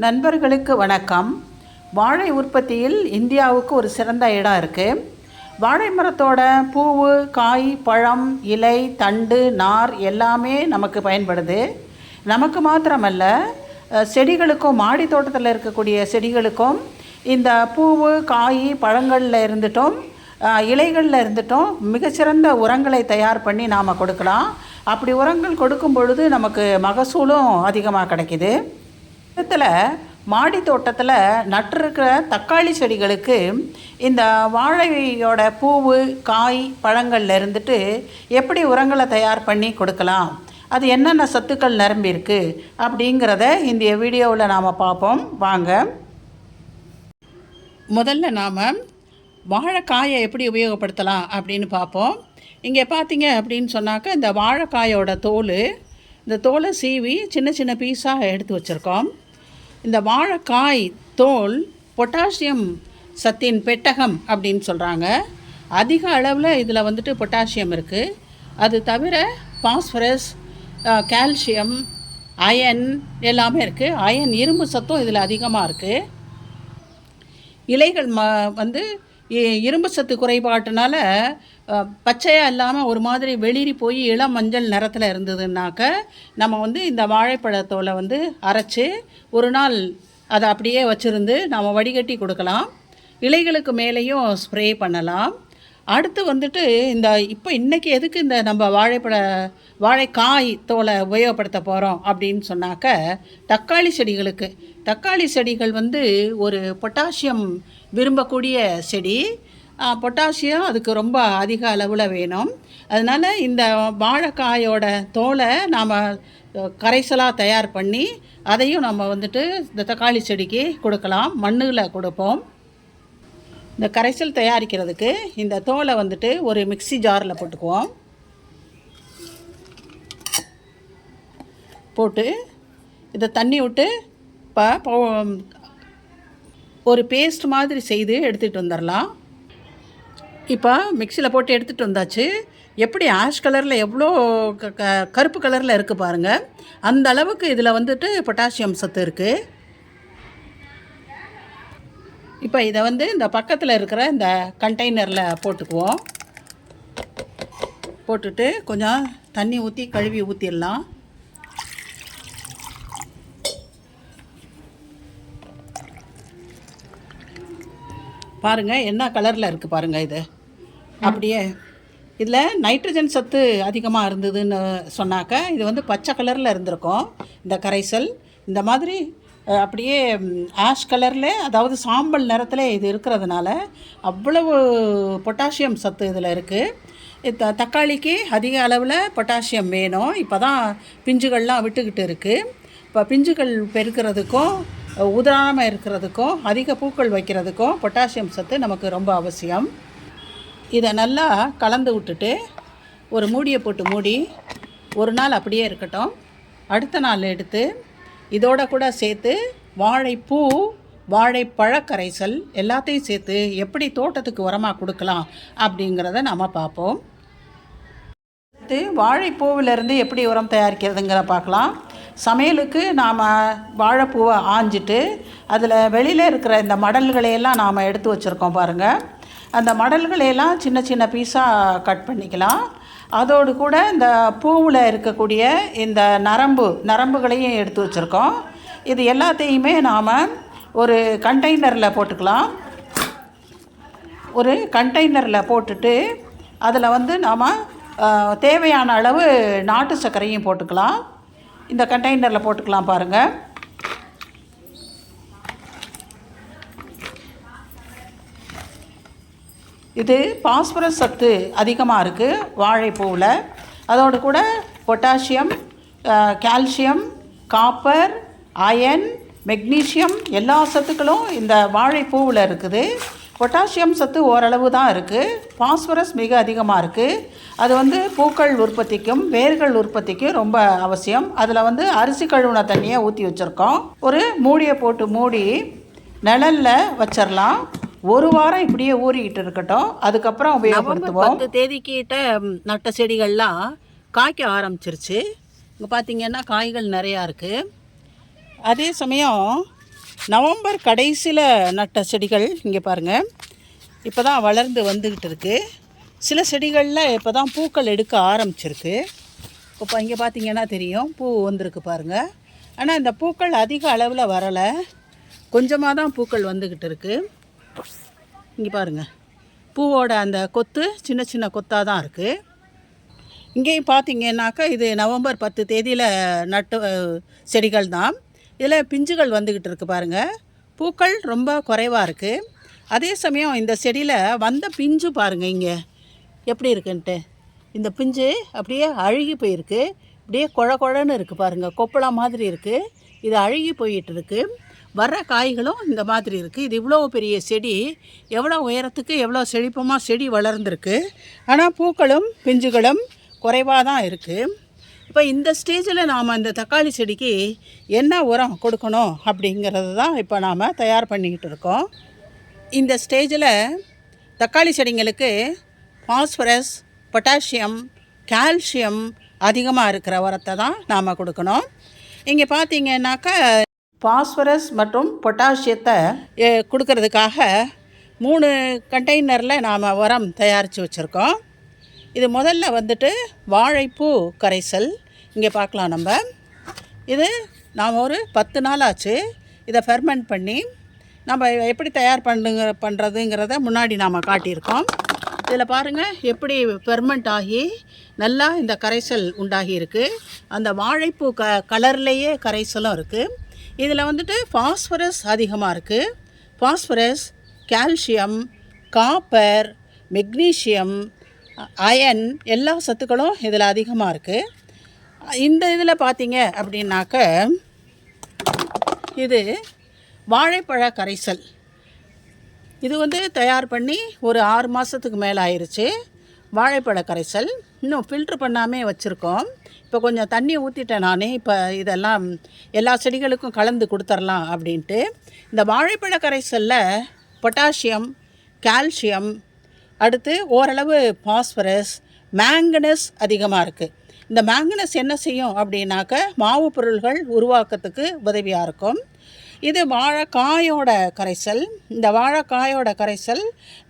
நண்பர்களுக்கு வணக்கம். வாழை உற்பத்தியில் இந்தியாவுக்கு ஒரு சிறந்த இடம் இருக்குது வாழை மரத்தோட பூவு காய் பழம் இலை தண்டு நார் எல்லாமே நமக்கு பயன்படுது. நமக்கு மாத்திரமல்ல செடிகளுக்கும் மாடி தோட்டத்தில் இருக்கக்கூடிய செடிகளுக்கும் இந்த பூவு காய் பழங்களில் இருந்துட்டும் இலைகளில் இருந்துட்டும் மிகச்சிறந்த உரங்களை தயார் பண்ணி நாம் கொடுக்கலாம். அப்படி உரங்கள் கொடுக்கும் பொழுது நமக்கு மகசூலும் அதிகமாக கிடைக்கிது. இடத்துல மாடி தோட்டத்தில் நட்டிருக்கிற தக்காளி செடிகளுக்கு இந்த வாழையோட பூவு காய் பழங்கள்ல இருந்துட்டு எப்படி உரங்களை தயார் பண்ணி கொடுக்கலாம் அது என்னென்ன சத்துக்கள் நிரம்பியிருக்கு அப்படிங்கிறத இந்த வீடியோவில் நாம் பார்ப்போம். வாங்க. முதல்ல நாம் வாழைக்காயை எப்படி உபயோகப்படுத்தலாம் அப்படின்னு பார்ப்போம். இங்கே பார்த்தீங்க அப்படின்னு சொன்னாக்க இந்த வாழைக்காயோட தோல் இந்த தோலை சீவி சின்ன சின்ன பீஸாக எடுத்து வச்சுருக்கோம். இந்த வாழைக்காய் தோல் பொட்டாசியம் சத்தின் பெட்டகம் அப்படின்னு சொல்கிறாங்க அதிக அளவில் இதில் வந்துட்டு பொட்டாசியம் இருக்குது அது தவிர பாஸ்பரஸ் கால்சியம் அயன் எல்லாமே இருக்குது அயன் இரும்பு சத்தும் இதில் அதிகமாக இருக்குது இலைகள் ம வந்து இரும்பு சத்து குறைபாட்டுனால பச்சையாக இல்லாமல் ஒரு மாதிரி வெளிரி போய் இளம் மஞ்சள் நிறத்தில் இருந்ததுன்னாக்க நம்ம வந்து இந்த வாழைப்பழத்தோலை வந்து அரைச்சி ஒரு நாள் அதை அப்படியே வச்சுருந்து நம்ம வடிகட்டி கொடுக்கலாம். இலைகளுக்கு மேலேயும் ஸ்ப்ரே பண்ணலாம். அடுத்து வந்துட்டு இந்த இப்போ இன்றைக்கி எதுக்கு இந்த நம்ம வாழைப்பழ வாழைக்காய் தோலை உபயோகப்படுத்த போகிறோம் அப்படின்னு சொன்னாக்க தக்காளி செடிகளுக்கு. தக்காளி செடிகள் வந்து ஒரு பொட்டாசியம் விரும்பக்கூடிய செடி. பொட்டாசியம் அதுக்கு ரொம்ப அதிக அளவில் வேணும். அதனால் இந்த வாழைக்காயோட தோலை நாம் கரைசலாக தயார் பண்ணி அதையும் நம்ம வந்துட்டு இந்த தக்காளி செடிக்கு கொடுக்கலாம். மண்ணில் கொடுப்போம். இந்த கரைசல் தயாரிக்கிறதுக்கு இந்த தோலை வந்துட்டு ஒரு மிக்ஸி ஜாரில் போட்டுக்குவோம். போட்டு இதை தண்ணி விட்டு இப்போ ஒரு பேஸ்ட் மாதிரி செய்து எடுத்துகிட்டு வந்துடலாம். இப்போ மிக்சியில் போட்டு எடுத்துகிட்டு வந்தாச்சு. எப்படி ஆஷ் கலரில் எவ்வளோ க க- கருப்பு கலரில் இருக்குது பாருங்கள் அந்த அளவுக்கு இதில் வந்துட்டு பொட்டாசியம் சத்து இருக்குது இப்போ இதை வந்து இந்த பக்கத்தில் இருக்கிற இந்த கண்டெய்னரில் போட்டுக்குவோம். போட்டுட்டு கொஞ்சம் தண்ணி ஊற்றி கழுவி ஊற்றிடலாம் பாருங்கள் என்ன கலரில் இருக்குது பாருங்கள் இது. அப்படியே இதில் நைட்ரஜன் சத்து அதிகமாக இருந்ததுன்னு சொன்னாக்க இது வந்து பச்சை கலரில் இருந்திருக்கும். இந்த கரைசல் இந்த மாதிரி அப்படியே ஆஷ் கலரில் அதாவது சாம்பல் நிறத்தில் இது இருக்கிறதுனால அவ்வளவு பொட்டாசியம் சத்து இதில் இருக்குது த தக்காளிக்கு அதிக அளவில் பொட்டாசியம் வேணும். இப்போ தான் பிஞ்சுகள்லாம் விட்டுக்கிட்டு இருக்குது இப்போ பிஞ்சுகள் பெருக்கிறதுக்கும் உதிராமல் இருக்கிறதுக்கும் அதிக பூக்கள் வைக்கிறதுக்கும் பொட்டாசியம் சத்து நமக்கு ரொம்ப அவசியம். இதை நல்லா கலந்து விட்டுட்டு ஒரு மூடியை போட்டு மூடி ஒரு நாள் அப்படியே இருக்கட்டும். அடுத்த நாள் எடுத்து இதோட கூட சேர்த்து வாழைப்பூ வாழைப்பழ கரைசல் எல்லாத்தையும் சேர்த்து எப்படி தோட்டத்துக்கு உரமாக கொடுக்கலாம் அப்படிங்கிறத நாம் பார்ப்போம். அடுத்து வாழைப்பூவிலிருந்து எப்படி உரம் தயாரிக்கிறதுங்கிற பார்க்கலாம். சமையலுக்கு நாம் வாழைப்பூவை ஆஞ்சிட்டு அதில் வெளியில் இருக்கிற இந்த மடல்களையெல்லாம் நாம் எடுத்து வச்சுருக்கோம் பாருங்கள் அந்த மடல்களையெல்லாம் சின்ன சின்ன பீஸாக கட் பண்ணிக்கலாம். அதோடு கூட இந்த பூவில் இருக்கக்கூடிய இந்த நரம்பு நரம்புகளையும் எடுத்து வச்சுருக்கோம். இது எல்லாத்தையுமே நாம் ஒரு கண்டெய்னரில் போட்டுக்கலாம். ஒரு கண்டெய்னரில் போட்டுட்டு அதில் வந்து நாம் தேவையான அளவு நாட்டு சர்க்கரையும் போட்டுக்கலாம். இந்த கண்டெய்னரில் போட்டுக்கலாம் பாருங்கள் இது பாஸ்பரஸ் சத்து அதிகமாக இருக்குது வாழைப்பூவில். அதோடு கூட potassium calcium copper iron magnesium எல்லா சத்துக்களும் இந்த வாழைப்பூவில் இருக்குது. பொட்டாசியம் சத்து ஓரளவு தான் இருக்குது பாஸ்பரஸ் மிக அதிகமாக இருக்குது அது வந்து பூக்கள் உற்பத்திக்கும் வேர்கள் உற்பத்திக்கும் ரொம்ப அவசியம். அதில் வந்து அரிசி கழுவுன தண்ணியை ஊற்றி வச்சுருக்கோம். ஒரு மூடியை போட்டு மூடி நிழலில் வச்சிடலாம் ஒரு வாரம் இப்படியே ஊறிக்கிட்டு இருக்கட்டும். அதுக்கப்புறம் உபயோகப்படுத்துவோம். பத்து தேதிக்கிட்ட நட்ட செடிகள்லாம் காய்க்க ஆரம்பிச்சிருச்சு. இங்கே பார்த்தீங்கன்னா காய்கள் நிறையா இருக்குது அதே சமயம் நவம்பர் கடைசியில் நட்ட செடிகள் இங்கே பாருங்கள் இப்போ தான் வளர்ந்து வந்துக்கிட்டு இருக்குது சில செடிகளில் இப்போ தான் பூக்கள் எடுக்க ஆரம்பிச்சிருக்கு. இப்போ இங்கே பார்த்தீங்கன்னா தெரியும் பூ வந்திருக்கு பாருங்கள் ஆனால் இந்த பூக்கள் அதிக அளவில் வரலை. கொஞ்சமாக தான் பூக்கள் வந்துக்கிட்டு இருக்குது இங்கே பாருங்கள் பூவோட அந்த கொத்து சின்ன சின்ன கொத்தாக தான் இருக்குது இங்கேயும் பார்த்தீங்கன்னாக்கா இது நவம்பர் பத்து தேதியில் நட்டு செடிகள் தான். இதில் பிஞ்சுகள் வந்துக்கிட்டு இருக்குது பாருங்கள் பூக்கள் ரொம்ப குறைவாக இருக்குது அதே சமயம் இந்த செடியில் வந்த பிஞ்சு பாருங்கள் இங்கே. எப்படி இருக்குன்ட்டு. இந்த பிஞ்சு அப்படியே அழுகி போயிருக்கு. அப்படியே குழ குழன்னு இருக்குது பாருங்கள் கொப்பளம் மாதிரி இருக்குது இது அழுகி போயிட்டுருக்கு வர்ற காய்களும் இந்த மாதிரி இருக்குது இது இவ்வளோ பெரிய செடி எவ்வளோ உயரத்துக்கு எவ்வளோ செழிப்பமாக செடி வளர்ந்துருக்கு. ஆனால் பூக்களும் பிஞ்சுகளும் குறைவாக தான் இருக்குது இப்போ இந்த ஸ்டேஜில் நாம் இந்த தக்காளி செடிக்கு என்ன உரம் கொடுக்கணும் அப்படிங்கிறது தான் இப்போ நாம் தயார் பண்ணிக்கிட்டு இருக்கோம். இந்த ஸ்டேஜில் தக்காளி செடிங்களுக்கு ஃபாஸ்பரஸ் பொட்டாசியம் கால்சியம் அதிகமாக இருக்கிற உரத்தை தான் நாம் கொடுக்கணும். இங்கே பார்த்தீங்கன்னாக்கா பாஸ்பரஸ் மற்றும் பொட்டாசியத்தை கொடுக்கறதுக்காக மூணு கண்டெய்னரில் நாம் உரம் தயாரித்து வச்சுருக்கோம். இது முதல்ல வந்துட்டு வாழைப்பூ கரைசல். இங்கே பார்க்கலாம் நம்ம. இது நாம் ஒரு பத்து நாள் ஆச்சு இதை ஃபெர்மெண்ட் பண்ணி நம்ம எப்படி தயார் பண்ணுங்க பண்ணுறதுங்கிறத முன்னாடி நாம் காட்டியிருக்கோம். இதில் பாருங்கள் எப்படி ஃபெர்மெண்ட் ஆகி நல்லா இந்த கரைசல் உண்டாகி இருக்குது அந்த வாழைப்பூ க கலர்லேயே கரைசலும் இருக்குது இதில் வந்துட்டு ஃபாஸ்பரஸ் அதிகமாக இருக்குது phosphorus calcium copper magnesium iron எல்லா சத்துக்களும் இதில் அதிகமாக இருக்குது இந்த இதில் பார்த்தீங்க அப்படின்னாக்க இது வாழைப்பழ கரைசல். இது வந்து தயார் பண்ணி ஒரு ஆறு மாதத்துக்கு மேலே ஆயிடுச்சு வாழைப்பழ கரைசல். இன்னும் ஃபில்ட்ரு பண்ணாமே வச்சுருக்கோம். இப்போ கொஞ்சம் தண்ணி ஊற்றிட்டேன் நானே. இப்போ இதெல்லாம் எல்லா செடிகளுக்கும் கலந்து கொடுத்துர்லாம் அப்படின்ட்டு. இந்த வாழைப்பழ கரைசலில் பொட்டாசியம் கால்சியம் அடுத்து ஓரளவு பாஸ்பரஸ் மேங்கனஸ் அதிகமாக இருக்குது இந்த மேங்கனஸ் என்ன செய்யும் அப்படின்னாக்க மாவு பொருள்கள் உருவாக்கத்துக்கு உதவியாக இருக்கும். இது வாழைக்காயோட கரைசல். இந்த வாழைக்காயோட கரைசல்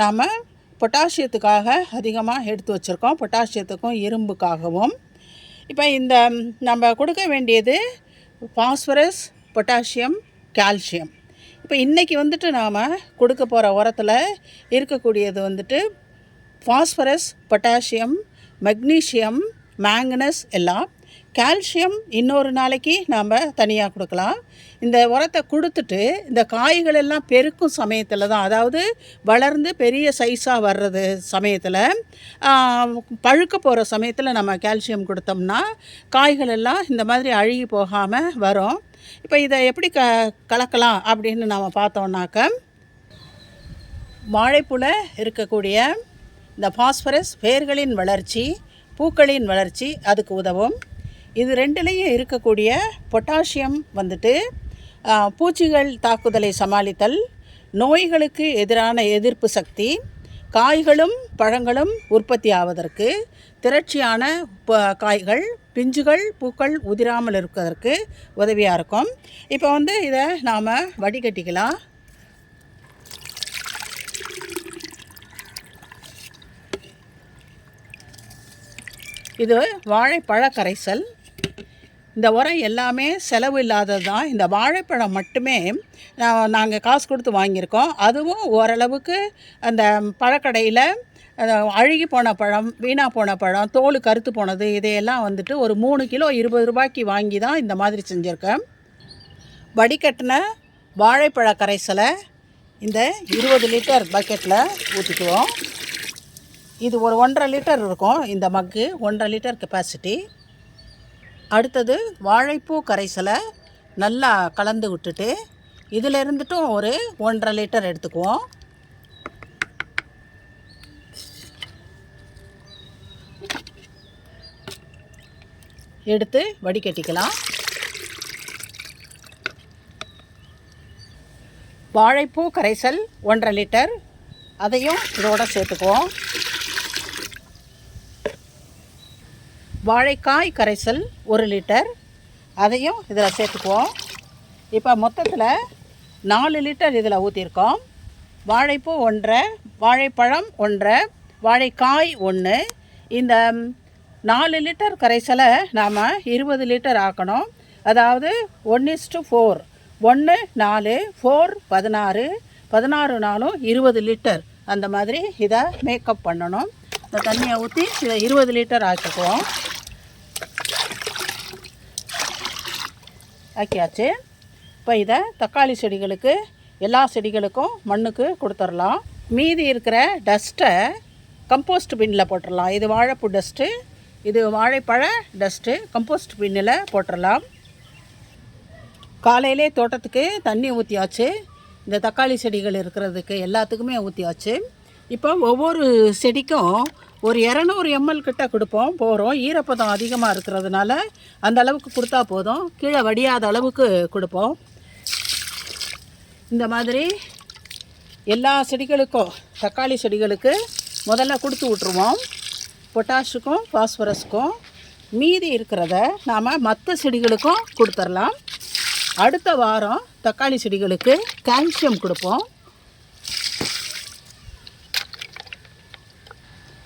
நாம் பொட்டாசியத்துக்காக அதிகமாக எடுத்து வச்சுருக்கோம். பொட்டாசியத்துக்கும் இரும்புக்காகவும். இப்போ இந்த நம்ம கொடுக்க வேண்டியது பாஸ்பரஸ் பொட்டாசியம் கால்சியம். இப்போ இன்றைக்கி வந்துட்டு நாம் கொடுக்க போகிற உரத்தில் இருக்கக்கூடியது வந்துட்டு ஃபாஸ்பரஸ் பொட்டாசியம் மெக்னீஷியம் மேங்கனஸ் எல்லாம் கால்சியம் இன்னொரு நாளைக்கு நாம் தனியாக கொடுக்கலாம். இந்த உரத்தை கொடுத்துட்டு இந்த காய்கள் எல்லாம் பெருக்கும் சமயத்தில் தான் அதாவது வளர்ந்து பெரிய சைஸாக வர்றது சமயத்தில் பழுக்க போகிற சமயத்தில் நம்ம கால்சியம் கொடுத்தோம்னா காய்கள் எல்லாம் இந்த மாதிரி அழுகி போகாமல் வரும். இப்போ இதை எப்படி க கலக்கலாம் அப்படின்னு நாம் பார்த்தோம்னாக்க வாழைப்புல இருக்கக்கூடிய இந்த பாஸ்பரஸ் வேர்களின் வளர்ச்சி பூக்களின் வளர்ச்சி அதுக்கு உதவும். இது ரெண்டுலேயும் இருக்கக்கூடிய பொட்டாசியம் வந்துட்டு பூச்சிகள் தாக்குதலை சமாளித்தல் நோய்களுக்கு எதிரான எதிர்ப்பு சக்தி காய்களும் பழங்களும் உற்பத்தி ஆவதற்கு திரட்சியான காய்கள் பிஞ்சுகள் பூக்கள் உதிராமல் இருப்பதற்கு உதவியாக இருக்கும். இப்போ வந்து இதை நாம் வடிகட்டிக்கலாம். இது வாழைப்பழ கரைசல். இந்த உரம் எல்லாமே செலவு இல்லாதது தான். இந்த வாழைப்பழம் மட்டுமே நாங்கள் காசு கொடுத்து வாங்கியிருக்கோம். அதுவும் ஓரளவுக்கு அந்த பழக்கடையில் அழுகி போன பழம் வீணாக போன பழம் தோல் கருத்து போனது இதையெல்லாம் வந்துட்டு ஒரு மூணு கிலோ இருபது ரூபாய்க்கு வாங்கி தான் இந்த மாதிரி செஞ்சுருக்கேன். வடிகட்டின வாழைப்பழ கரைசலை இந்த இருபது லிட்டர் பக்கெட்டில் ஊற்றிக்குவோம் இது ஒரு ஒன்றரை லிட்டர் இருக்கும் இந்த மக்கு ஒன்றரை லிட்டர் கெப்பாசிட்டி அடுத்தது வாழைப்பூ கரைசலை நல்லா கலந்து விட்டுட்டு இதில் இருந்துட்டும் ஒரு ஒன்றரை லிட்டர் எடுத்துக்குவோம். எடுத்து வடிகட்டிக்கலாம். வாழைப்பூ கரைசல் ஒன்றரை லிட்டர் அதையும் இதோட சேர்த்துக்குவோம். வாழைக்காய் கரைசல் ஒரு லிட்டர். அதையும் இதில் சேர்த்துக்குவோம். இப்போ மொத்தத்தில் நாலு லிட்டர் இதில் ஊற்றிருக்கோம். வாழைப்பூ ஒன்றரை வாழைப்பழம் ஒன்றரை வாழைக்காய் ஒன்று. இந்த நாலு லிட்டர் கரைசலை நாம் இருபது லிட்டர் ஆக்கணும். அதாவது ஒன் இஸ்டு ஃபோர் ஒன்று நாலு ஃபோர் பதினாறு. பதினாறு நாளும் இருபது லிட்டர். அந்த மாதிரி இதை மேக்கப் பண்ணணும். இந்த தண்ணியை ஊற்றி இதை இருபது லிட்டர் ஆக்கிக்குவோம். ஆக்கியாச்சு. இப்போ இதை தக்காளி செடிகளுக்கு எல்லா செடிகளுக்கும் மண்ணுக்கு கொடுத்துடலாம் மீதி இருக்கிற டஸ்ட்டை கம்போஸ்ட் பின்னில் போட்டுடலாம் இது வாழைப்பூ டஸ்ட்டு இது வாழைப்பழ டஸ்ட்டு கம்போஸ்ட் பின்னில் போட்டுடலாம் காலையிலே தோட்டத்துக்கு தண்ணி ஊற்றியாச்சு இந்த தக்காளி செடிகள் இருக்கிறதுக்கு எல்லாத்துக்குமே ஊற்றியாச்சு இப்போ ஒவ்வொரு செடிக்கும் ஒரு இரநூறு எம்எல் கிட்ட கொடுப்போம் போகிறோம் ஈரப்பதம் அதிகமாக இருக்கிறதுனால அந்த அளவுக்கு கொடுத்தா போதும். கீழே வடியாத அளவுக்கு கொடுப்போம். இந்த மாதிரி எல்லா செடிகளுக்கும் தக்காளி செடிகளுக்கு முதல்ல கொடுத்து விட்ருவோம் பொட்டாஷுக்கும் பாஸ்பரஸுக்கும் மீதி இருக்கிறத நாம் மற்ற செடிகளுக்கும் கொடுத்துடலாம் அடுத்த வாரம் தக்காளி செடிகளுக்கு கால்சியம் கொடுப்போம்.